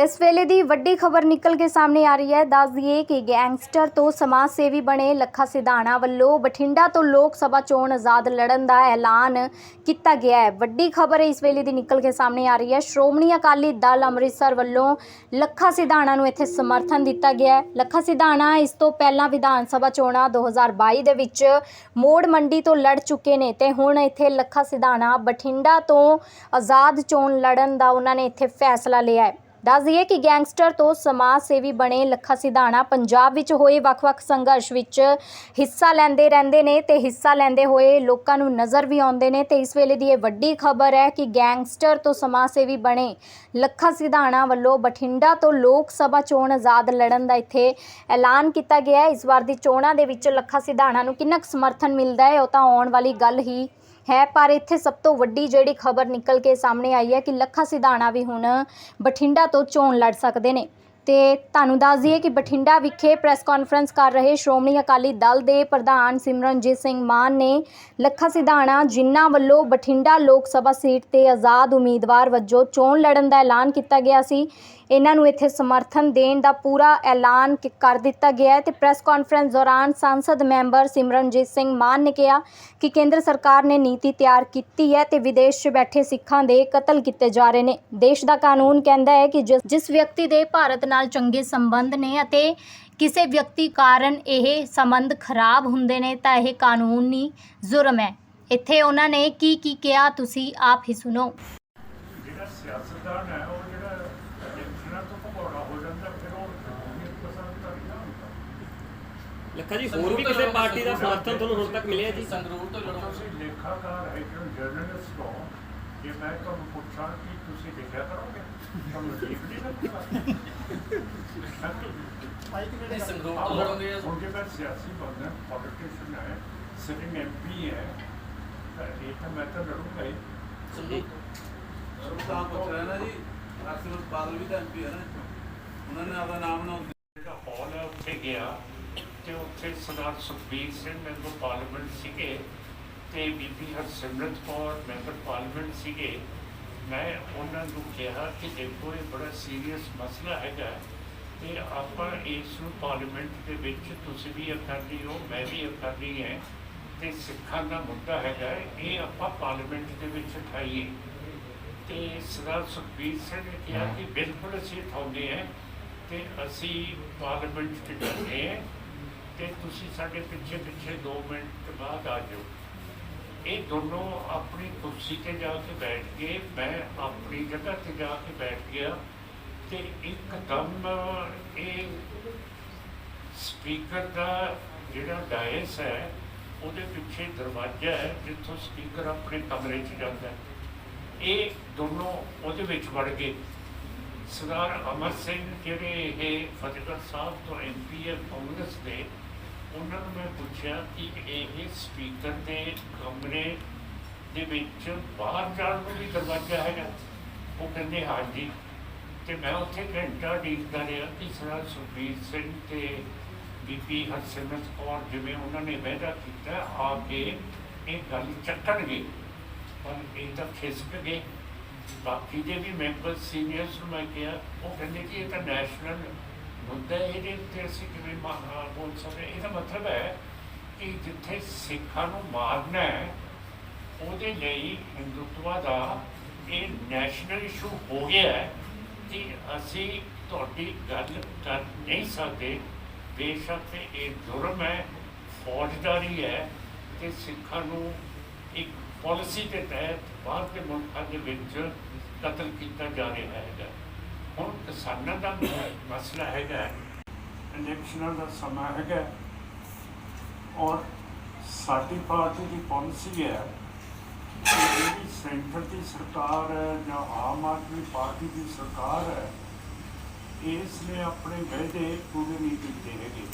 ਇਸ ਵੇਲੇ ਦੀ ਵੱਡੀ ਖਬਰ ਨਿਕਲ ਕੇ ਸਾਹਮਣੇ ਆ ਰਹੀ ਹੈ। ਦੱਸ ਦਈਏ ਕਿ ਗੈਂਗਸਟਰ ਤੋਂ ਸਮਾਜ ਸੇਵੀ ਬਣੇ ਲੱਖਾ ਸਿਧਾਣਾ ਵੱਲੋਂ ਬਠਿੰਡਾ ਤੋਂ ਲੋਕ ਸਭਾ ਚੋਣ ਆਜ਼ਾਦ ਲੜਨ ਦਾ ਐਲਾਨ ਕੀਤਾ ਗਿਆ ਹੈ। ਵੱਡੀ ਖਬਰ ਇਸ ਵੇਲੇ ਦੀ ਨਿਕਲ ਕੇ ਸਾਹਮਣੇ ਆ ਰਹੀ ਹੈ। ਸ਼੍ਰੋਮਣੀ ਅਕਾਲੀ ਦਲ ਅੰਮ੍ਰਿਤਸਰ ਵੱਲੋਂ ਲੱਖਾ ਸਿਧਾਣਾ ਨੂੰ ਇੱਥੇ ਸਮਰਥਨ ਦਿੱਤਾ ਗਿਆ ਹੈ। ਲੱਖਾ ਸਿਧਾਣਾ ਇਸ ਤੋਂ ਪਹਿਲਾਂ ਵਿਧਾਨ ਸਭਾ ਚੋਣਾਂ 2022 ਦੇ ਵਿੱਚ ਮੋੜ ਮੰਡੀ ਤੋਂ ਲੜ ਚੁੱਕੇ ਨੇ ਤੇ ਹੁਣ ਇੱਥੇ ਲੱਖਾ ਸਿਧਾਣਾ ਬਠਿੰਡਾ ਤੋਂ ਆਜ਼ਾਦ ਚੋਣ ਲੜਨ ਦਾ ਉਹਨਾਂ ਨੇ ਇੱਥੇ ਫੈਸਲਾ ਲਿਆ ਹੈ। ਦੱਸ ਦਈਏ ਕਿ ਗੈਂਗਸਟਰ ਤੋਂ ਸਮਾਜ ਸੇਵੀ ਬਣੇ ਲੱਖਾ ਸਿਧਾਣਾ ਪੰਜਾਬ ਵਿੱਚ ਹੋਏ ਵੱਖ-ਵੱਖ ਸੰਘਰਸ਼ ਵਿੱਚ ਹਿੱਸਾ ਲੈਂਦੇ ਰਹਿੰਦੇ ਨੇ ਤੇ ਹਿੱਸਾ ਲੈਂਦੇ ਹੋਏ ਲੋਕਾਂ ਨੂੰ ਨਜ਼ਰ ਵੀ ਆਉਂਦੇ ਨੇ ਤੇ ਇਸ ਵੇਲੇ ਦੀ ਇਹ ਵੱਡੀ ਖਬਰ ਹੈ ਕਿ ਗੈਂਗਸਟਰ ਤੋਂ ਸਮਾਜ ਸੇਵੀ ਬਣੇ ਲੱਖਾ ਸਿਧਾਣਾ ਵੱਲੋਂ ਬਠਿੰਡਾ ਤੋਂ ਲੋਕ ਸਭਾ ਚੋਣ ਆਜ਼ਾਦ ਲੜਨ ਦਾ ਇੱਥੇ ਐਲਾਨ ਕੀਤਾ ਗਿਆ ਹੈ। ਇਸ ਵਾਰ ਦੀ ਚੋਣਾਂ ਦੇ ਵਿੱਚ ਲੱਖਾ ਸਿਧਾਣਾ ਨੂੰ ਕਿੰਨਾ ਕੁ ਸਮਰਥਨ ਮਿਲਦਾ ਹੈ, ਉਹ ਤਾਂ ਆਉਣ ਵਾਲੀ ਗੱਲ ਹੀ ਹੈ, ਪਰ ਇੱਥੇ ਸਭ ਤੋਂ ਵੱਡੀ ਜਿਹੜੀ ਖਬਰ ਨਿਕਲ ਕੇ ਸਾਹਮਣੇ ਆਈ ਹੈ ਕਿ ਲੱਖਾ ਸਿਧਾਣਾ ਵੀ ਹੁਣ ਬਠਿੰਡਾ ਤੋਂ ਚੋਣ ਲੜ ਸਕਦੇ ਨੇ। ਤੇ ਤੁਹਾਨੂੰ ਦੱਸ ਦਈਏ ਕਿ ਬਠਿੰਡਾ ਵਿਖੇ ਪ੍ਰੈਸ ਕਾਨਫਰੰਸ ਕਰ ਰਹੇ ਸ਼੍ਰੋਮਣੀ ਅਕਾਲੀ ਦਲ ਦੇ ਪ੍ਰਧਾਨ ਸਿਮਰਨਜੀਤ ਸਿੰਘ ਮਾਨ ਨੇ ਲੱਖਾ ਸਿਧਾਣਾ ਜਿਨ੍ਹਾਂ ਵੱਲੋਂ ਬਠਿੰਡਾ ਲੋਕ ਸਭਾ ਸੀਟ ਤੇ ਆਜ਼ਾਦ ਉਮੀਦਵਾਰ ਵਜੋਂ ਚੋਣ ਲੜਨ ਦਾ ਐਲਾਨ ਕੀਤਾ ਗਿਆ ਸੀ। ਇਹਨਾਂ ਨੂੰ ਇੱਥੇ ਸਮਰਥਨ ਦੇਣ ਦਾ ਪੂਰਾ ਐਲਾਨ ਕਰ ਦਿੱਤਾ ਗਿਆ ਹੈ ਤੇ ਪ੍ਰੈਸ ਕਾਨਫਰੰਸ ਦੌਰਾਨ ਸੰਸਦ ਮੈਂਬਰ ਸਿਮਰਨਜੀਤ ਸਿੰਘ ਮਾਨ ਨੇ ਕਿਹਾ ਕਿ ਕੇਂਦਰ ਸਰਕਾਰ ਨੇ ਨੀਤੀ ਤਿਆਰ ਕੀਤੀ ਹੈ ਤੇ ਵਿਦੇਸ਼ 'ਚ ਬੈਠੇ ਸਿੱਖਾਂ ਦੇ ਕਤਲ ਕੀਤੇ ਜਾ ਰਹੇ ਨੇ। ਦੇਸ਼ ਦਾ ਕਾਨੂੰਨ ਕਹਿੰਦਾ ਹੈ ਕਿ ਜਿਸ ਜਿਸ ਵਿਅਕਤੀ ਦੇ ਭਾਰਤ ਨਾਲ ਚੰਗੇ ਸੰਬੰਧ ਨੇ ਅਤੇ ਕਿਸੇ ਵਿਅਕਤੀ ਕਾਰਨ ਇਹ ਸੰਬੰਧ ਖਰਾਬ ਹੁੰਦੇ ਨੇ ਤਾਂ ਇਹ ਕਾਨੂੰਨੀ ਜ਼ੁਰਮ ਹੈ। ਇੱਥੇ ਉਹਨਾਂ ਨੇ ਕੀ ਕੀ ਕਿਹਾ, ਤੁਸੀਂ ਆਪ ਹੀ ਸੁਣੋ। ਜਿਹੜਾ ਸਿਆਸਤਦਾਨ ਹੈ ਉਹ ਜਿਹੜਾ ਇਲੈਕਸ਼ਨਾਂ ਤੋਂ ਭਗੌੜਾ ਹੋ ਜਾਂਦਾ ਫਿਰ ਉਹ ਕਾਨੂੰਨੀ ਪਸੰਦ ਤਾਂ ਨਹੀਂ ਨਾ ਹੁੰਦਾ ਲੱਖਾ ਜੀ ਹੋਰ ਵੀ ਕਿਸੇ ਪਾਰਟੀ ਦਾ ਸਮਰਥਨ ਤੁਹਾਨੂੰ ਹੁਣ ਤੱਕ ਮਿਲਿਆ ਜੀ? ਸੰਗਰੂਰ ਤੋਂ ਲੜੋ ਤੁਸੀਂ ਲੇਖਾਕਾਰ ਹੈ ਕਿ ਜਰਨਲਿਸਟ ਹੋ ਜੇ ਮੈਂ ਤੁਹਾਨੂੰ ਪੁੱਛਾਂ ਕਿ ਤੁਸੀਂ ਲਿਖਿਆ ਕਰੋਗੇ? ਤੁਹਾਨੂੰ ਠੀਕ ਨਹੀਂ ਲੱਗਦਾ? ਨਹੀਂ ਸੰਗਰੂਰ ਤੋਂ ਲੜੋਗੇ? ਹੁਣ ਜੇ ਮੈਂ ਸਿਆਸੀ ਬੰਦਾ ਪੋਲੀਟੀਸ਼ੀਅਨ ਹੈ ਸਿਟਿੰਗ ਐਮਪੀ ਹੈ ਤਾਂ ਇਹ ਤਾਂ ਮੈਂ ਤਾਂ ਲੜੂੰਗਾ ਹੀ। ਸੰਗਰੂਰ ਤਾਂ। ਪੁੱਛ ਰਿਹਾ ਨਾ ਜੀ ਅਕਸਰ ਬਾਦਲ ਵੀ ਤਾਂ ਐਮਪੀ ਹੈ ਨਾ। ਉਹਨਾਂ ਨੇ ਆਪਦਾ ਨਾਮ ਨਾ ਜਿਹੜਾ ਹਾਲ ਹੈ ਉੱਥੇ ਗਿਆ। ਤੇ ਉੱਥੇ ਸਰਦਾਰ ਸੁਖਬੀਰ ਸਿੰਘ ਮੈਂਬਰ ਪਾਰਲੀਮੈਂਟ ਸੀਗੇ ਤੇ ਬੀਬੀ ਹਰਸਿਮਰਤ ਕੌਰ ਮੈਂਬਰ ਪਾਰਲੀਮੈਂਟ ਸੀਗੇ। ਮੈਂ ਉਹਨਾਂ ਨੂੰ ਕਿਹਾ ਕਿ ਦੇਖੋ ਇਹ ਬੜਾ ਸੀਰੀਅਸ ਮਸਲਾ ਹੈਗਾ ਤੇ ਆਪਾਂ ਇਸ ਨੂੰ ਪਾਰਲੀਮੈਂਟ ਦੇ ਵਿੱਚ ਤੁਸੀਂ ਵੀ ਅਕਾਲੀ ਹੋ ਮੈਂ ਵੀ ਅਕਾਲੀ ਹਾਂ ਤੇ ਸਿੱਖਾਂ ਦਾ ਮੁੱਦਾ ਹੈਗਾ ਇਹ ਆਪਾਂ ਪਾਰਲੀਮੈਂਟ ਦੇ ਵਿੱਚ ਉਠਾਈਏ। ਤੇ ਸਰਦਾਰ ਸੁਖਬੀਰ ਸਿੰਘ ਨੇ ਕਿਹਾ ਕਿ ਬਿਲਕੁਲ ਅਸੀਂ ਉਠਾਉਂਦੇ ਹਾਂ ਤੇ ਅਸੀਂ ਪਾਰਲੀਮੈਂਟ 'ਚ ਜਾਂਦੇ ਹਾਂ। ਤੇ ਤੁਸੀਂ ਸਾਡੇ ਪਿੱਛੇ ਪਿੱਛੇ 2 ਮਿੰਟ ਬਾਅਦ ਆ ਜਾਓ। ਇਹ ਦੋਨੋਂ ਆਪਣੀ ਕੁਰਸੀ ਤੇ ਜਾ ਕੇ ਬੈਠ ਕੇ ਮੈਂ ਆਪਣੀ ਜਗ੍ਹਾ ਤੇ ਜਾ ਕੇ ਬੈਠ ਗਿਆ ਤੇ ਇੱਕਦਮ ਇਹ ਸਪੀਕਰ ਦਾ ਜਿਹੜਾ ਡਾਇਸ ਹੈ, ਉਹਦੇ ਪਿੱਛੇ ਦਰਵਾਜ਼ਾ ਹੈ ਜਿੱਥੋਂ ਸਪੀਕਰ ਆਪਣੇ ਕਮਰੇ 'ਚ ਜਾਂਦਾ ਇਹ ਦੋਨੋਂ ਉਹਦੇ ਵਿੱਚ ਵੜ ਗਏ। ਸਰਦਾਰ ਅਮਰ ਸਿੰਘ ਜਿਹੜੇ ਇਹ ਫਤਿਹਗੜ੍ਹ ਸਾਹਿਬ ਤੋਂ ਐਮਪੀ ਹੈ, ਕਾਂਗਰਸ ਦੇ, ਉਹਨਾਂ ਨੂੰ ਮੈਂ ਪੁੱਛਿਆ ਕਿ ਇਹ ਸਪੀਕਰ ਦੇ ਕਮਰੇ ਦੇ ਵਿੱਚ ਬਾਹਰ ਜਾਣ ਨੂੰ ਵੀ ਦਰਵਾਜ਼ਾ ਹੈਗਾ? ਉਹ ਕਹਿੰਦੇ, ਹਾਂਜੀ। ਤੇ ਮੈਂ ਉੱਥੇ ਘੰਟਾ ਡੀਕਦਾ ਰਿਹਾ ਕਿ ਸਰਦਾਰ ਸੁਖਬੀਰ ਸਿੰਘ ਤੇ ਬੀਬੀ ਹਰਸਿਮਰਤ ਕੌਰ ਜਿਵੇਂ ਉਹਨਾਂ ਨੇ ਵਾਅਦਾ ਕੀਤਾ, ਆ ਕੇ ਇਹ ਗੱਲ ਚੱਕਣਗੇ। ਪਰ ਇਹ ਤਾਂ ਖਿਸਕ ਗਏ। ਬਾਕੀ ਦੇ ਵੀ ਮੈਂਬਰ ਸੀਨੀਅਰਸ ਨੂੰ ਮੈਂ ਕਿਹਾ, ਉਹ ਕਹਿੰਦੇ ਕਿ ਇਹ ਤਾਂ ਨੈਸ਼ਨਲ ਮੁੱਦਾ ਇਹਦੇ ਉੱਤੇ ਅਸੀਂ ਕਿਵੇਂ ਮਾ- ਬੋਲ ਸਕਦੇ ਇਹਦਾ ਮਤਲਬ ਹੈ ਕਿ ਜਿੱਥੇ ਸਿੱਖਾਂ ਨੂੰ ਮਾਰਨਾ ਹੈ, ਉਹਦੇ ਲਈ ਹਿੰਦੂਤਵਾ ਦਾ ਇਹ ਨੈਸ਼ਨਲ ਇਸ਼ੂ ਹੋ ਗਿਆ ਹੈ ਕਿ ਅਸੀਂ ਤੁਹਾਡੀ ਗੱਲ ਕਰ ਨਹੀਂ ਸਕਦੇ। ਬੇਸ਼ੱਕ ਇਹ ਜੁਰਮ ਹੈ, ਫੌਜਦਾਰੀ ਹੈ ਤੇ ਸਿੱਖਾਂ ਨੂੰ ਇੱਕ ਪਾਲਿਸੀ ਦੇ ਤਹਿਤ ਬਾਹਰ ਦੇ ਮੁਲਕਾਂ ਦੇ ਵਿੱਚ ਕਤਲ ਕੀਤਾ ਜਾ ਰਿਹਾ ਹੈਗਾ। ਹੁਣ ਕਿਸਾਨਾਂ ਦਾ ਮਸਲਾ ਹੈਗਾ ਇਲੈਕਸ਼ਨਾਂ ਦਾ ਸਮਾਂ ਹੈਗਾ ਔਰ ਸਾਡੀ ਪਾਰਟੀ ਦੀ ਪਾਲਿਸੀ ਹੈ ਕਿ ਜਿਹੜੀ ਸੈਂਟਰ ਦੀ ਸਰਕਾਰ ਹੈ ਜਾਂ ਆਮ ਆਦਮੀ ਪਾਰਟੀ ਦੀ ਸਰਕਾਰ ਹੈ, ਇਸ ਨੇ ਆਪਣੇ ਵਾਅਦੇ ਪੂਰੇ ਨਹੀਂ ਕੀਤੇ ਹੈਗੇ।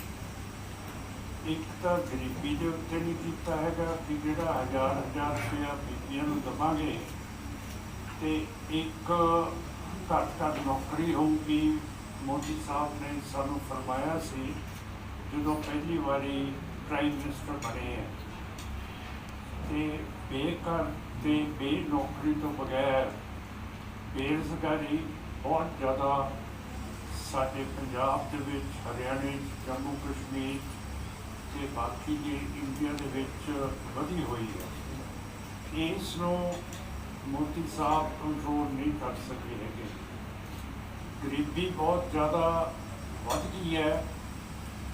ਇੱਕ ਤਾਂ ਗਰੀਬੀ ਦੇ ਉੱਤੇ ਨਹੀਂ ਕੀਤਾ ਹੈਗਾ ਕਿ ਜਿਹੜਾ ਹਜ਼ਾਰ ਹਜ਼ਾਰ ਰੁਪਇਆ ਬੀਬੀਆਂ ਨੂੰ ਦਵਾਂਗੇ ਤੇ ਇੱਕ ਘੱਟ ਘੱਟ ਨੌਕਰੀ ਹੋਊਗੀ। ਮੋਦੀ ਸਾਹਿਬ ਨੇ ਸਾਨੂੰ ਫਰਮਾਇਆ ਸੀ, ਜਦੋਂ ਪਹਿਲੀ ਵਾਰੀ ਪ੍ਰਾਈਮ ਮਿਨਿਸਟਰ ਬਣੇ ਹੈ ਤੇ ਬੇਕਾਰ ਤੇ ਬੇ ਨੌਕਰੀ ਤੋਂ ਬਗੈਰ ਬੇਰੁਜ਼ਗਾਰੀ ਬਹੁਤ ਜ਼ਿਆਦਾ ਸਾਡੇ ਪੰਜਾਬ ਦੇ ਵਿੱਚ, ਹਰਿਆਣੇ ਜੰਮੂ ਕਸ਼ਮੀਰ ਤੇ ਬਾਕੀ ਜਿਹੜੀ ਇੰਡੀਆ ਦੇ ਵਿੱਚ ਵਧੀ ਹੋਈ ਹੈ, ਇਸ ਨੂੰ ਮੋਦੀ ਸਾਹਿਬ ਕੰਟਰੋਲ ਨਹੀਂ ਕਰ ਸਕੇ ਹੈਗੇ। ਗਰੀਬੀ ਬਹੁਤ ਜ਼ਿਆਦਾ ਵੱਧ ਗਈ ਹੈ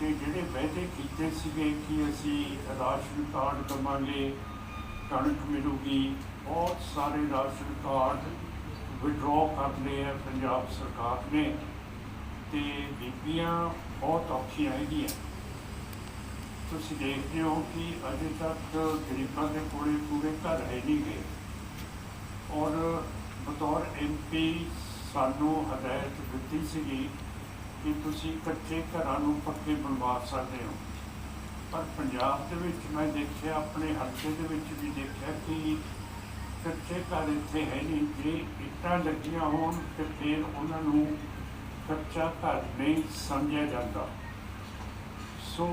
ਤੇ ਜਿਹੜੇ ਵਾਅਦੇ ਕੀਤੇ ਸੀਗੇ ਕਿ ਅਸੀਂ ਰਾਸ਼ਨ ਕਾਰਡ ਦਵਾਂਗੇ, ਕਣਕ ਮਿਲੂਗੀ, ਬਹੁਤ ਸਾਰੇ ਰਾਸ਼ਨ ਕਾਰਡ ਵਿਡਰਾਅ ਕਰ ਲਏ ਹੈ ਪੰਜਾਬ ਸਰਕਾਰ ਨੇ ਤੇ ਬੀਬੀਆਂ ਬਹੁਤ ਔਖੀਆਂ ਹੈਗੀਆਂ। ਤੁਸੀਂ ਦੇਖਦੇ ਹੋ ਕਿ ਅਜੇ ਤੱਕ ਗਰੀਬਾਂ ਦੇ ਕੋਲੇ ਪੂਰੇ ਘਰ ਹੈ ਨਹੀਂ ਗਏ। ਔਰ ਬਤੌਰ ਐਮਪੀ ਸਾਨੂੰ ਹਦਾਇਤ ਦਿੱਤੀ ਸੀਗੀ ਕਿ ਤੁਸੀਂ ਕੱਚੇ ਘਰਾਂ ਨੂੰ ਪੱਕੇ ਬਣਵਾ ਸਕਦੇ ਹੋ। ਪਰ ਪੰਜਾਬ ਦੇ ਵਿੱਚ ਮੈਂ ਦੇਖਿਆ, ਆਪਣੇ ਹਲਕੇ ਦੇ ਵਿੱਚ ਵੀ ਦੇਖਿਆ ਕਿ ਕੱਚੇ ਘਰ ਇੱਥੇ ਹੈ ਨਹੀਂ। ਜੇ ਇੱਟਾਂ ਲੱਗੀਆਂ ਹੋਣ ਤੇ ਫਿਰ ਉਹਨਾਂ ਨੂੰ ਕੱਚਾ ਘਰ ਨਹੀਂ ਸਮਝਿਆ ਜਾਂਦਾ। ਸੋ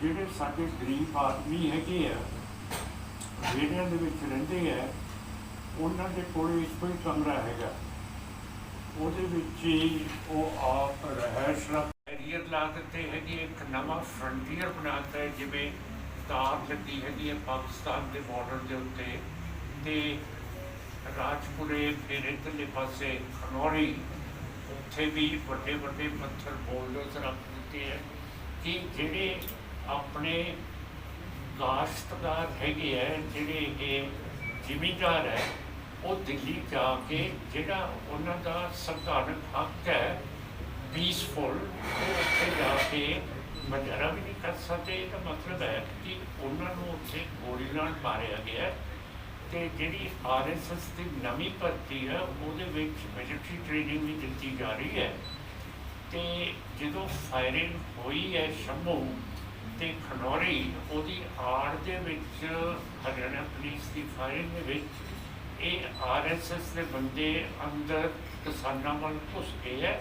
ਜਿਹੜੇ ਸਾਡੇ ਗਰੀਬ ਆਦਮੀ ਹੈਗੇ ਆ, ਵਿਹੜਿਆਂ ਦੇ ਵਿੱਚ ਰਹਿੰਦੇ ਆ, ਉਹਨਾਂ ਦੇ ਕੋਲ ਇੱਕੋ ਹੀ ਕਮਰਾ ਹੈਗਾ। ਉਹਦੇ ਵਿੱਚ ਹੀ ਉਹ ਆਪ ਰਹਿਸ਼ ਦਾ ਕੈਰੀਅਰ ਲਾ ਦਿੱਤੇ ਹੈਗੇ, ਇੱਕ ਨਵਾਂ ਫਰੰਟੀਅਰ ਬਣਾਤਾ ਹੈ, ਜਿਵੇਂ ਤਾਰ ਲੱਗੀ ਹੈਗੀ ਹੈ ਪਾਕਿਸਤਾਨ ਦੇ ਬਾਰਡਰ ਦੇ ਉੱਤੇ ਤੇ ਰਾਜਪੁਰੇ ਫਿਰ ਇੱਧਰਲੇ ਪਾਸੇ ਖਨੌਰੀ, ਉੱਥੇ ਵੀ ਵੱਡੇ ਵੱਡੇ ਪੱਥਰ ਬੋਲਡਰਸ ਰੱਖ ਦਿੱਤੇ ਹੈ ਕਿ ਜਿਹੜੇ ਆਪਣੇ ਕਾਸ਼ਤਕਾਰ ਹੈਗੇ ਹੈ ਜਿਹੜੇ ਇਹ ਜ਼ਿਮੀਂਦਾਰ ਹੈ, ਉਹ ਦਿੱਲੀ ਜਾ ਕੇ ਜਿਹੜਾ ਉਹਨਾਂ ਦਾ ਸੰਵਿਧਾਨਕ ਹੱਕ ਹੈ ਪੀਸਫੁਲ ਉਹ ਉੱਥੇ ਜਾ ਕੇ ਮਜ਼ਾਰਾ ਵੀ ਨਹੀਂ ਕਰ ਸਕਦੇ। ਇਹਦਾ ਮਤਲਬ ਹੈ ਕਿ ਉਹਨਾਂ ਨੂੰ ਉੱਥੇ ਗੋਲੀ ਨਾਲ ਮਾਰਿਆ ਗਿਆ ਹੈ ਤੇ ਜਿਹੜੀ ਆਰਐਸਐਸ ਦੀ ਨਵੀਂ ਭਰਤੀ ਹੈ, ਉਹਦੇ ਵਿੱਚ ਮਿਲਟਰੀ ਟ੍ਰੇਨਿੰਗ ਵੀ ਦਿੱਤੀ ਜਾ ਰਹੀ ਹੈ। ਤੇ ਜਦੋਂ ਫਾਇਰਿੰਗ ਹੋਈ ਹੈ ਸ਼ੰਭੂ ਤੇ ਖਨੌਰੀ, ਉਹਦੀ ਆੜ ਦੇ ਵਿੱਚ ਹਰਿਆਣਾ ਪੁਲਿਸ ਦੀ ਫਾਇਰਿੰਗ ਦੇ ਵਿੱਚ ਇਹ ਆਰਐਸਐਸ ਦੇ ਬੰਦੇ ਅੰਦਰ ਕਿਸਾਨਾਂ ਵੱਲ ਘੁਸ ਗਏ ਹੈ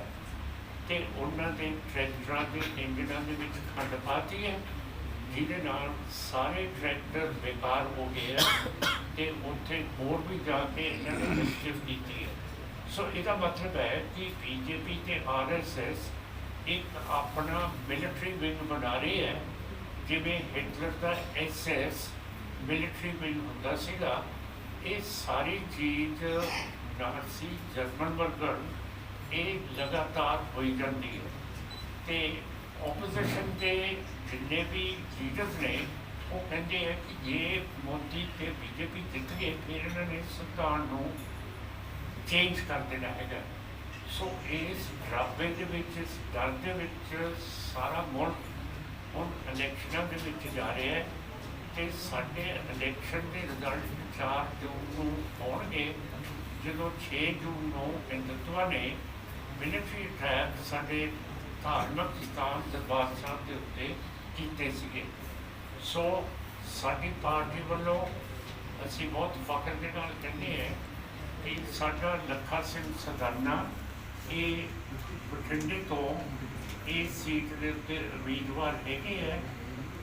ਤੇ ਉਹਨਾਂ ਦੇ ਟਰੈਕਟਰਾਂ ਦੇ ਇੰਜਨਾਂ ਦੇ ਵਿੱਚ ਖੰਡ ਪਾਤੀ ਹੈ ਜਿਹਦੇ ਨਾਲ ਸਾਰੇ ਟਰੈਕਟਰ ਬੇਕਾਰ ਹੋ ਗਏ ਹੈ ਤੇ ਉੱਥੇ ਹੋਰ ਵੀ ਜਾ ਕੇ ਇਹਨਾਂ ਨੇ ਮਿਸਚੀਫ ਕੀਤੀ ਹੈ ਸੋ ਇਹਦਾ ਮਤਲਬ ਹੈ ਕਿ ਬੀਜੇਪੀ ਤੇ ਆਰਐਸਐਸ ਇੱਕ ਆਪਣਾ ਮਿਲਟਰੀ ਵਿੰਗ ਬਣਾ ਰਹੀ ਹੈ ਜਿਵੇਂ ਹਿਟਲਰ ਦਾ ਐਸਐਸ ਮਿਲਟਰੀ ਵਿੰਗ ਹੁੰਦਾ ਸੀਗਾ, ਇਹ ਸਾਰੀ ਚੀਜ਼ ਨਾਜ਼ੀ ਜਰਮਨ ਵਰਗਰ ਇਹ ਲਗਾਤਾਰ ਹੋਈ ਜਾਂਦੀ ਹੈ। ਤੇ ਆਪੋਜੀਸ਼ਨ ਦੇ ਜਿੰਨੇ ਵੀ ਲੀਡਰਸ ਨੇ, ਉਹ ਕਹਿੰਦੇ ਹੈ ਕਿ ਜੇ ਮੋਦੀ ਤੇ ਬੀਜੇਪੀ ਜਿੱਤ ਗਏ, ਫਿਰ ਇਹਨਾਂ ਨੇ ਸੰਵਿਧਾਨ ਨੂੰ ਚੇਂਜ ਕਰ ਦੇਣਾ ਹੈਗਾ। ਸੋ ਇਸ ਡਰਾਬੇ ਦੇ ਵਿੱਚ, ਇਸ ਡਰ ਦੇ ਵਿੱਚ ਸਾਰਾ ਮੁਲਕ ਹੁਣ ਇਲੈਕਸ਼ਨਾਂ ਦੇ ਵਿੱਚ ਜਾ ਰਿਹਾ ਹੈ ਤੇ ਸਾਡੇ ਇਲੈਕਸ਼ਨ ਦੇ ਰਿਜ਼ਲਟ 4 ਜੂਨ ਨੂੰ ਆਉਣਗੇ, ਜਦੋਂ 6 ਜੂਨ ਨੂੰ ਹਿੰਦੂਤਵਾ ਨੇ ਮਿਲਟਰੀ ਅਟੈਕ ਸਾਡੇ ਧਾਰਮਿਕ ਸਥਾਨ ਦਰਬਾਰ ਸਾਹਿਬ ਦੇ ਉੱਤੇ ਕੀਤੇ ਸੀਗੇ। ਸੋ ਸਾਡੀ ਪਾਰਟੀ ਵੱਲੋਂ ਅਸੀਂ ਬਹੁਤ ਫਖਰ ਦੇ ਨਾਲ ਕਹਿੰਦੇ ਹਾਂ ਕਿ ਸਾਡਾ ਲੱਖਾ ਸਿੰਘ ਸਦਾਨਾ ਇਹ ਬਠਿੰਡੇ ਤੋਂ ਇਹ ਸੀਟ ਦੇ ਉੱਤੇ ਉਮੀਦਵਾਰ ਹੈਗੇ ਹੈ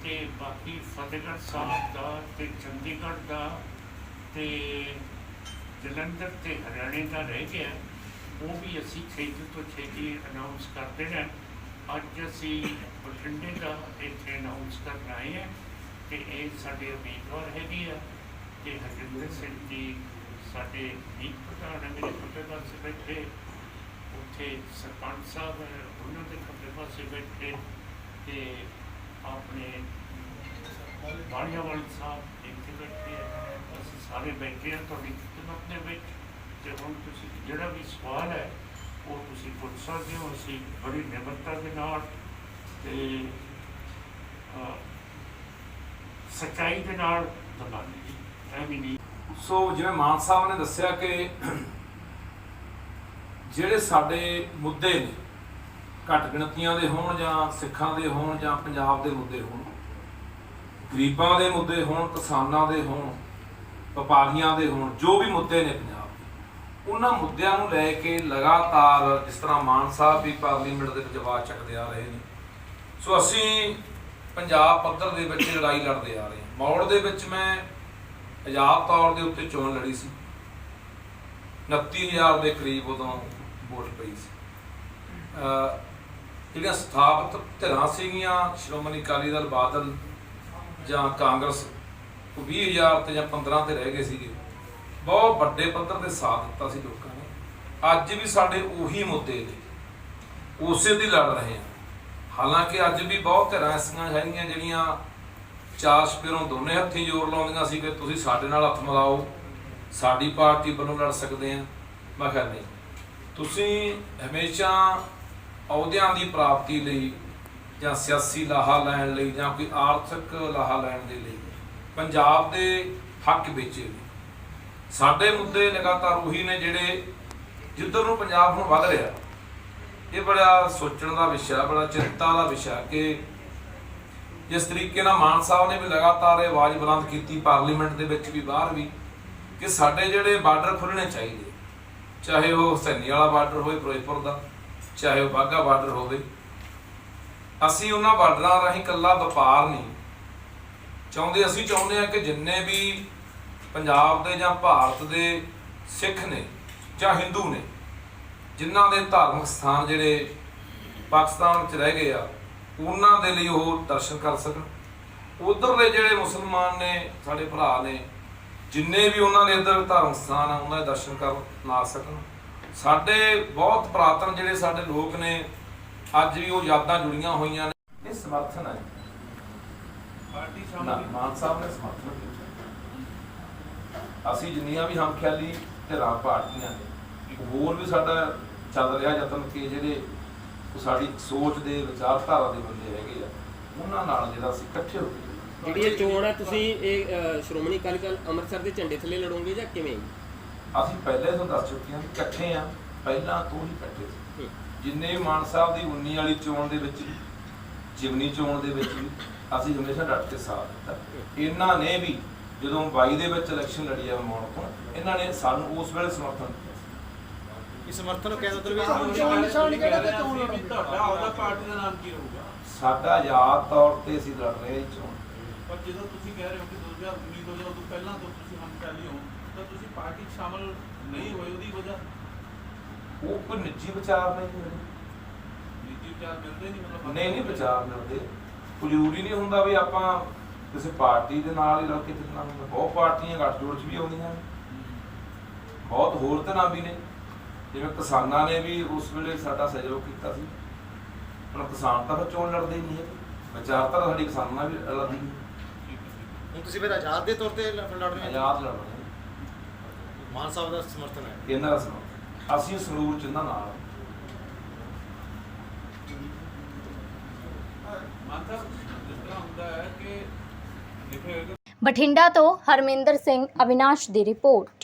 ਤੇ ਬਾਕੀ ਫਤਿਹਗੜ੍ਹ ਸਾਹਿਬ ਦਾ ਤੇ ਚੰਡੀਗੜ੍ਹ ਦਾ ਤੇ ਜਲੰਧਰ ਤੇ ਹਰਿਆਣੇ ਦਾ ਰਹਿ ਗਿਆ। ਉਹ ਵੀ ਅਸੀਂ ਛੇਤੀ ਤੋਂ ਛੇਤੀ ਅਨਾਉਂਸ ਕਰ ਦੇਣਾ ਅੱਜ ਅਸੀਂ ਬਠਿੰਡੇ ਦਾ ਇੱਥੇ ਅਨਾਉਂਸ ਕਰਨ ਆਏ ਹਾਂ ਕਿ ਇਹ ਸਾਡੇ ਉਮੀਦਵਾਰ ਹੈਗੇ ਆ ਤੇ ਹਰਜਿੰਦਰ ਸਿੰਘ ਜੀ ਸਾਡੇ ਮੀਤ ਪ੍ਰਧਾਨ ਹੈ ਮੇਰੇ ਖੱਬੇ ਇੱਥੇ ਸਰਪੰਚ ਸਾਹਿਬ ਹੈ ਉਹਨਾਂ ਦੇ ਖੱਬੇ ਪਾਸੇ ਬੈਠੇ ਤੇ ਆਪਣੇ ਬਾਣੀਆਵਾਲ ਸਾਹਿਬ ਇੱਥੇ ਬੈਠੇ ਆ। ਅਸੀਂ ਸਾਰੇ ਬੈਠੇ ਹਾਂ ਤੁਹਾਡੀ ਖਿਦਮਤ ਦੇ ਵਿੱਚ। ਤੇ ਹੁਣ ਤੁਸੀਂ ਜਿਹੜਾ ਵੀ ਸਵਾਲ ਹੈ ਉਹ ਤੁਸੀਂ ਪੁੱਛ ਸਕਦੇ ਹੋ। ਅਸੀਂ ਬੜੀ ਨਿਮਰਤਾ ਦੇ ਨਾਲ ਤੇ ਅਹ, ਸੱਚਾਈ ਦੇ ਨਾਲ ਦਬਾਂਗੇ ਜੀ ਐਵੇਂ ਨਹੀਂ। ਸੋ ਜਿਵੇਂ ਮਾਨ ਸਾਹਿਬ ਨੇ ਦੱਸਿਆ ਕਿ ਜਿਹੜੇ ਸਾਡੇ ਮੁੱਦੇ ਨੇ, ਘੱਟ ਗਿਣਤੀਆਂ ਦੇ ਹੋਣ ਜਾਂ ਸਿੱਖਾਂ ਦੇ ਹੋਣ ਜਾਂ ਪੰਜਾਬ ਦੇ ਮੁੱਦੇ ਹੋਣ, ਗਰੀਬਾਂ ਦੇ ਮੁੱਦੇ ਹੋਣ, ਕਿਸਾਨਾਂ ਦੇ ਹੋਣ, ਵਪਾਰੀਆਂ ਦੇ ਹੋਣ, ਜੋ ਵੀ ਮੁੱਦੇ ਨੇ ਪੰਜਾਬ ਦੇ, ਉਹਨਾਂ ਮੁੱਦਿਆਂ ਨੂੰ ਲੈ ਕੇ ਲਗਾਤਾਰ ਜਿਸ ਤਰ੍ਹਾਂ ਮਾਨ ਸਾਹਿਬ ਵੀ ਪਾਰਲੀਮੈਂਟ ਦੇ ਵਿੱਚ ਆਵਾਜ਼ ਚੱਕਦੇ ਆ ਰਹੇ ਨੇ, ਸੋ ਅਸੀਂ ਪੰਜਾਬ ਪੱਧਰ ਦੇ ਵਿੱਚ ਲੜਾਈ ਲੜਦੇ ਆ ਰਹੇ ਹਾਂ। ਮੌੜ ਦੇ ਵਿੱਚ ਮੈਂ ਆਜ਼ਾਦ ਤੌਰ ਦੇ ਉੱਤੇ ਚੋਣ ਲੜੀ ਸੀ। 29000 ਦੇ ਕਰੀਬ ਉਦੋਂ ਵੋਟ ਪਈ ਸੀ। ਅਹ ਜਿਹੜੀਆਂ ਸਥਾਪਿਤ ਧਿਰਾਂ ਸੀਗੀਆਂ, ਸ਼੍ਰੋਮਣੀ ਅਕਾਲੀ ਦਲ ਬਾਦਲ ਜਾਂ ਕਾਂਗਰਸ, ਉਹ 20000 ਤੇ ਜਾਂ 15 ਤੇ ਰਹਿ ਗਏ ਸੀਗੇ। ਬਹੁਤ ਵੱਡੇ ਪੱਧਰ ਤੇ ਸਾਥ ਦਿੱਤਾ ਸੀ ਲੋਕਾਂ ਨੇ। ਅੱਜ ਵੀ ਸਾਡੇ ਉਹੀ ਮੁੱਦੇ ਨੇ। ਉਸੇ ਦੀ ਲੜ ਰਹੇ ਆ ਹਾਲਾਂਕਿ ਅੱਜ ਵੀ ਬਹੁਤ ਧਿਰਾਂ ਐਸੀਆਂ ਹੈਗੀਆਂ ਜਿਹੜੀਆਂ ਚਾਰ ਸਪਿਰੋਂ ਦੋਨੇ ਹੱਥੀਂ ਜ਼ੋਰ ਲਾਉਂਦੀਆਂ ਸੀ ਕਿ ਤੁਸੀਂ ਸਾਡੇ ਨਾਲ ਹੱਥ ਮਿਲਾਓ, ਸਾਡੀ ਪਾਰਟੀ ਵੱਲੋਂ ਲੜ ਸਕਦੇ ਆ ਮੈਂ ਕਿਹਾ ਨਹੀਂ। ਤੁਸੀਂ ਹਮੇਸ਼ਾ ਅਹੁਦਿਆਂ ਦੀ ਪ੍ਰਾਪਤੀ ਲਈ ਜਾਂ ਸਿਆਸੀ ਲਾਹਾ ਲੈਣ ਲਈ ਜਾਂ ਕੋਈ ਆਰਥਿਕ ਲਾਹਾ ਲੈਣ ਦੇ ਲਈ ਪੰਜਾਬ ਦੇ ਹੱਕ ਵਿੱਚ ਸਾਡੇ ਮੁੱਦੇ ਲਗਾਤਾਰ ਉਹੀ ਨੇ ਜਿਹੜੇ ਜਿੱਧਰ ਨੂੰ ਪੰਜਾਬ ਹੁਣ ਵੱਧ ਰਿਹਾ। ਇਹ ਬੜਾ ਸੋਚਣ ਦਾ ਵਿਸ਼ਾ, ਬੜਾ ਚਿੰਤਾ ਦਾ ਵਿਸ਼ਾ ਕਿ ਜਿਸ ਤਰੀਕੇ ਨਾਲ ਮਾਨ ਸਾਹਿਬ ਨੇ ਵੀ ਲਗਾਤਾਰ ਇਹ ਆਵਾਜ਼ ਬੁਲੰਦ ਕੀਤੀ, ਪਾਰਲੀਮੈਂਟ ਦੇ ਵਿੱਚ ਵੀ ਬਾਹਰ ਵੀ, ਕਿ ਸਾਡੇ ਜਿਹੜੇ ਬਾਰਡਰ ਖੁੱਲਣੇ ਚਾਹੀਦੇ ਚਾਹੇ ਉਹ ਹੁਸੈਨੀ ਵਾਲਾ ਬਾਰਡਰ ਹੋਵੇ, ਫਿਰੋਜ਼ਪੁਰ ਦਾ, ਚਾਹੇ ਉਹ ਬਾਘਾ ਬਾਰਡਰ ਹੋਵੇ, ਅਸੀਂ ਉਹਨਾਂ ਬਾਰਡਰਾਂ ਰਾਹੀਂ ਕੱਲਾ ਵਪਾਰ ਨਹੀਂ। ਚਾਹੁੰਦੇ, ਅਸੀਂ ਚਾਹੁੰਦੇ ਹਾਂ ਕਿ ਜਿੰਨੇ ਵੀ ਪੰਜਾਬ ਦੇ ਜਾਂ ਭਾਰਤ ਦੇ ਸਿੱਖ ਨੇ ਜਾਂ ਹਿੰਦੂ ਨੇ, ਜਿਨ੍ਹਾਂ ਦੇ ਧਾਰਮਿਕ ਸਥਾਨ ਜਿਹੜੇ ਪਾਕਿਸਤਾਨ ਵਿੱਚ ਰਹਿ ਗਏ ਆ, ਉਹਨਾਂ ਦੇ ਲਈ ਉਹ ਦਰਸ਼ਨ ਕਰ ਸਕਣ। ਉਧਰਲੇ ਜਿਹੜੇ ਮੁਸਲਮਾਨ ਨੇ, ਸਾਡੇ ਭਰਾ ਨੇ ਜਿੰਨੇ ਵੀ ਉਹਨਾਂ ਦੇ ਇੱਧਰ ਧਾਰਮਿਕ ਸਥਾਨ ਆ ਉਹਨਾਂ ਦੇ ਦਰਸ਼ਨ ਕਰਨ ਆ ਸਕਣ। ਸਾਡੇ ਬਹੁਤ ਪ੍ਰਾਤਨ ਜਿਹੜੇ ਸਾਡੇ ਲੋਕ ਨੇ ਅੱਜ ਵੀ ਉਹ ਯਾਦਾਂ ਜੁੜੀਆਂ ਹੋਈਆਂ ਨੇ। ਇਹ ਸਮਰਥਨ ਹੈ ਪਾਰਟੀ ਸ਼ਾਮਲ ਮਾਨ ਸਾਹਿਬ ਨੇ ਸਮਰਥਨ ਕੀਤਾ। ਅਸੀਂ ਜਿੰਨੀਆਂ ਵੀ ਹਮਖਿਆਲੀ ਧਿਰਾਂ ਪਾਰਟੀਆਂ ਨੇ ਹੋਰ ਵੀ ਸਾਡਾ ਚੱਲ ਰਿਹਾ ਯਤਨ ਕਿ ਜਿਹੜੇ ਸਾਡੀ ਸੋਚ ਦੇ ਵਿਚਾਰਧਾਰਾ ਦੇ ਬੰਦੇ ਹੈਗੇ ਆ ਉਹਨਾਂ ਨਾਲ ਜਿਹੜਾ ਅਸੀਂ ਇਕੱਠੇ ਹੋ ਕੇ ਜਿਹੜੀ ਇਹ ਚੋਣ ਹੈ ਤੁਸੀਂ ਇਹ ਸ਼੍ਰੋਮਣੀ ਅਕਾਲੀ ਦਲ ਅੰਮ੍ਰਿਤਸਰ ਦੇ ਝੰਡੇ ਥੱਲੇ ਲੜੋਗੇ ਜਾਂ ਕਿਵੇਂ? ਅਸੀਂ ਪਹਿਲੇ ਤੋਂ ਦੱਸ ਚੁੱਕੇ ਹਾਂ ਕਿ ਇਕੱਠੇ ਆ ਪਹਿਲਾਂ ਤੋਂ ਹੀ ਇਕੱਠੇ ਸੀ। ਜਿੰਨੇ ਵੀ ਮਾਨ ਸਾਹਿਬ ਦੀ 19 ਵਾਲੀ ਚੋਣ ਦੇ ਵਿੱਚ ਵੀ ਜਿਮਨੀ ਚੋਣ ਦੇ ਵਿੱਚ ਵੀ ਅਸੀਂ ਹਮੇਸ਼ਾ ਡਟ ਕੇ ਸਾਥ ਦਿੱਤਾ। ਇਹਨਾਂ ਨੇ ਵੀ ਜਦੋਂ 22 ਦੇ ਵਿੱਚ ਇਲੈਕਸ਼ਨ ਲੜੀ ਆ ਮੌਣ ਤੋਂ ਇਹਨਾਂ ਨੇ ਸਾਨੂੰ ਉਸ ਵੇਲੇ ਸਮਰਥਨ ਦਿੱਤਾ ਸੀ। ਇਸ ਸਮਰਥਨ ਕਹਿ ਦੋ ਵੀ ਚੋਣ ਨਿਸ਼ਾਨ ਕਿਹੜਾ ਤੇ ਚੋਣ ਲੜੋਗੇ? ਤੁਹਾਡਾ ਆਪਦਾ ਪਾਰਟੀ ਦਾ ਨਾਮ ਕੀ ਰਹੂਗਾ ਸਾਡਾ ਆਜ਼ਾਦ ਤੌਰ ਤੇ ਅਸੀਂ ਲੜ ਰਹੇ ਚੋਣ। ਪਰ ਜਦੋਂ ਤੁਸੀਂ ਕਹਿ ਰਹੇ ਹੋ ਕਿ 2019 ਤੋਂ ਪਹਿਲਾਂ ਤੋਂ ਤੁਸੀਂ ਹਮਖਿਆਲੀ ਹੋ ਤਾਂ ਤੁਸੀਂ ਪਾਰਟੀ 'ਚ ਸ਼ਾਮਲ ਨਹੀਂ ਹੋਏ ਉਹਦੀ ਵਜ੍ਹਾ? ਉਹ ਕੋਈ ਨਿੱਜੀ ਵਿਚਾਰ ਨਹੀਂ ਮੇਰੇ ਨਿੱਜੀ ਵਿਚਾਰ ਮਿਲਦੇ ਨਹੀਂ ਮਤਲਬ ਨਹੀਂ ਨਹੀਂ ਵਿਚਾਰ ਮਿਲਦੇ। ਜ਼ਰੂਰੀ ਨਹੀਂ ਹੁੰਦਾ ਵੀ ਆਪਾਂ ਕਿਸੇ ਪਾਰਟੀ ਦੇ ਨਾਲ ਹੀ ਰਲ ਕੇ ਚੱਲਣਾ ਹੁੰਦਾ ਬਹੁਤ ਪਾਰਟੀਆਂ ਗੱਠਜੋੜ 'ਚ ਵੀ ਆਉਂਦੀਆਂ ਨੇ। ਬਹੁਤ ਹੋਰ ਤਰ੍ਹਾਂ ਵੀ ਨੇ। ਜਿਵੇਂ ਕਿਸਾਨਾਂ ਨੇ ਵੀ ਉਸ ਵੇਲੇ ਸਾਡਾ ਸਹਿਯੋਗ ਕੀਤਾ ਸੀ। ਹੁਣ ਕਿਸਾਨ ਤਾਂ ਫਿਰ ਚੋਣ ਲੜਦੇ ਨਹੀਂ ਹੈ ਵਿਚਾਰਧਾਰਾ ਸਾਡੀ ਕਿਸਾਨਾਂ ਨਾਲ ਵੀ ਅਲੱਗ ਹੈ। ਹੁਣ ਤੁਸੀਂ ਫਿਰ ਆਜ਼ਾਦ ਦੇ ਤੌਰ ਤੇ ਲ- ਲੜ ਰਹੇ ਹੋ? ਆਜ਼ਾਦ ਲੜ ਰਹੇ ਹਾਂ। ਮਾਨ ਸਾਹਿਬ ਦਾ ਸਮਰਥਨ ਹੈ। ਇਹਨਾਂ ਦਾ ਸਮਰਥਨ। ਅਸੀਂ ਸੰਗਰੂਰ ਚ ਇਹਨਾਂ ਨਾਲ। ਮਾਨਸਾ ਜਿਸ ਤਰ੍ਹਾਂ ਹੁੰਦਾ ਹੈ ਕਿ ਲਿਖੇ ਹੋਏ ਬਠਿੰਡਾ ਤੋਂ ਹਰਮਿੰਦਰ ਸਿੰਘ ਅਵਿਨਾਸ਼ ਦੀ ਰਿਪੋਰਟ।